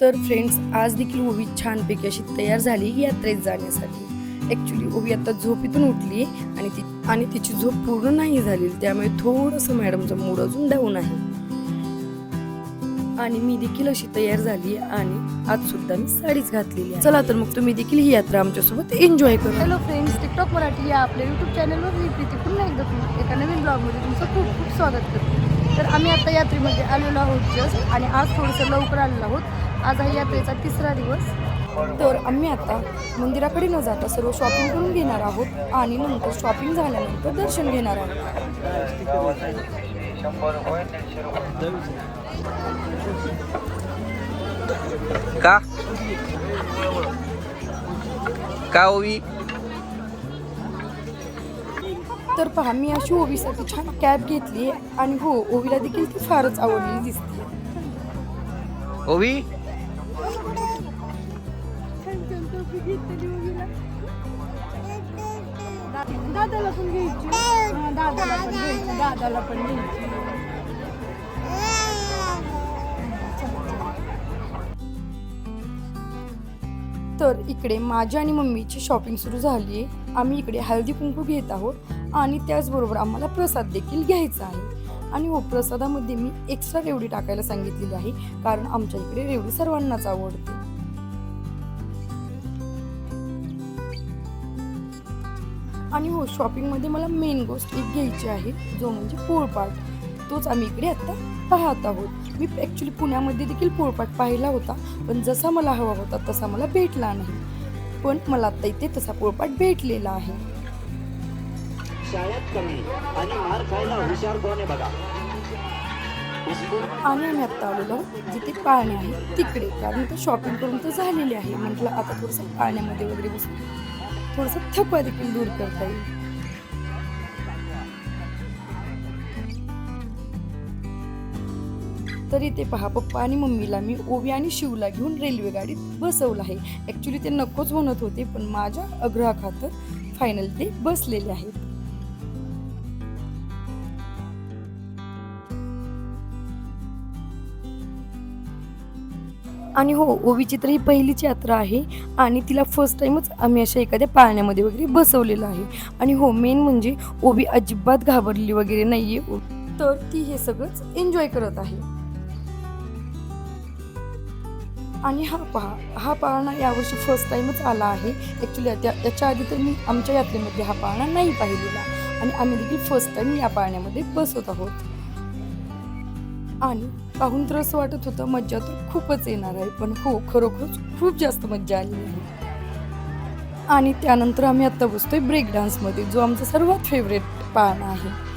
तर फ्रेंड्स आज देखील ओवी छानपैकी अशी तयार झाली यात्रेत जाण्यासाठी. ॲक्च्युली ओवी आता झोपेतून उठली आणि ती आणि तिची झोप पूर्ण नाही झाली. त्यामुळे थोडंसं मॅडमचं मूड अजून डाऊन आहे. आणि मी देखील अशी तयार झाली आणि आज सुद्धा मी साडीच घातलेली आहे. चला तर मग तुम्ही देखील ही यात्रा आमच्यासोबत एन्जॉय करू. हॅलो फ्रेंड्स टिकटॉक मराठी या आपल्या यूट्यूब चॅनलवर मी प्रीती पुन्हा एकदा एका नवीन ब्लॉगमध्ये तुमचं खूप खूप स्वागत करते. तर आम्ही आता यात्रेमध्ये आलेलो आहोत जस्ट आणि आज थोडंसं लवकर आलेलो आहोत. आज आहे यात्रेचा तिसरा दिवस. तर आम्ही आता मंदिराकडे न जाता सर्व शॉपिंग करून घेणार आहोत आणि नंतर शॉपिंग झाल्यानंतर दर्शन घेणार आहोत. का? का ओवी? तर पहा मी अशी ओवीसाठी छान कॅब घेतली आणि हो ओवीला देखील ती फारच आवडलेली दिसते. ओवी दादाला पण घ्यायची. दादाला पण घ्यायची. दादाला पण घ्यायची. तर इकडे माझ्या आणि मम्मीची शॉपिंग सुरू झाली आहे आम्ही इकडे हळदी कुंकू घेत आहोत. आणि त्याचबरोबर आम्हाला प्रसाद देखील घ्यायचा आहे. आणि हो प्रसादामध्ये मी एक्स्ट्रा रेवडी टाकायला सांगितलेली आहे कारण आमच्या इकडे रेवडी सर्वांनाच आवडते. आणि हो शॉपिंगमध्ये मला मेन गोष्ट एक घ्यायची आहे जो म्हणजे पोळपाट. तोच आम्ही इकडे आत्ता पाहत आहोत. मी ॲक्च्युली पुण्यामध्ये देखील पोळपाट पाहिला होता पण जसा मला हवा होता तसा मला भेटला नाही. पण मला आत्ता इथे तसा पोळपाट भेटलेला आहे. शाळेत कमी आणि मार खायला हुशार कोण आहे बघा. आणि आम्ही आत्ता आलेलो जिथे पाळणे आहे तिकडे. कारण तर शॉपिंग करून तर झालेली आहे. म्हटलं आता थोडंसं पाळण्यामध्ये वगैरे बसून थोडंसं थकवा देखील दूर करता येईल. तरी ते पहा पप्पा आणि मम्मीला मी ओवी आणि शिवला घेऊन रेल्वे गाडीत बसवलं आहे. ॲक्च्युली ते नकोच म्हणत होते पण माझ्या आग्रहाखातर फायनल ते बसलेले आहेत. आणि हो ओविचित्र ही पहिलीच यात्रा आहे आणि तिला फर्स्ट टाईमच आम्ही अशा एखाद्या पाळण्यामध्ये वगैरे बसवलेलं आहे. आणि हो मेन म्हणजे ओबी अजिबात घाबरली वगैरे नाही आहे तर ती हे सगळंच एन्जॉय करत आहे. आणि हा पहा हा पाळणा यावर्षी फर्स्ट टाईमच आला आहे. ॲक्च्युली त्या याच्या आधी तर मी आमच्या यात्रेमध्ये हा पाळणा नाही पाहिलेला. आणि आम्ही देखील फर्स्ट टाइम या पाळण्यामध्ये बसत आहोत. आणि पाहून तर असं वाटत होतं मज्जा तर खूपच येणार आहे पण हो खरोखरच खूप जास्त मज्जा आली आहे. आणि त्यानंतर आम्ही आत्ता बसतोय ब्रेक डान्समध्ये जो आमचा सर्वात फेवरेट पान आहे.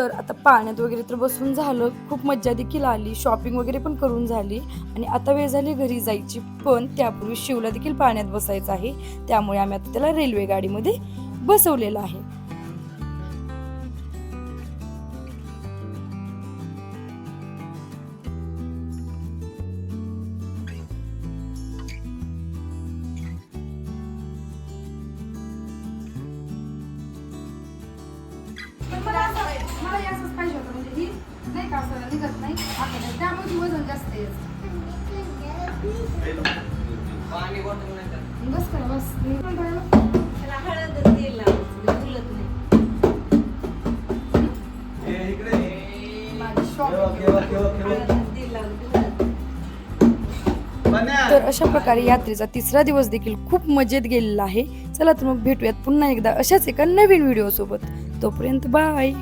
तर आता पाण्यात वगैरे तर बसून झालं. खूप मज्जा देखील आली. शॉपिंग वगैरे पण करून झाली. आणि आता वेळ झाली घरी जायची. पण त्यापूर्वी शिवला देखील पाण्यात बसायचं आहे. त्यामुळे आम्ही आता त्याला रेल्वे गाडीमध्ये बसवलेलं आहे. नाही का? असं निघत नाही. आपल्याला त्यामुळे वजन जास्त आहे. बस करा बस. तर अशा प्रकारे यात्रेचा तिसरा दिवस देखील खूप मजेत गेलेला आहे. चला तर मग भेटूयात पुन्हा एकदा अशाच एका नवीन व्हिडिओ सोबत तोपर्यंत बाय.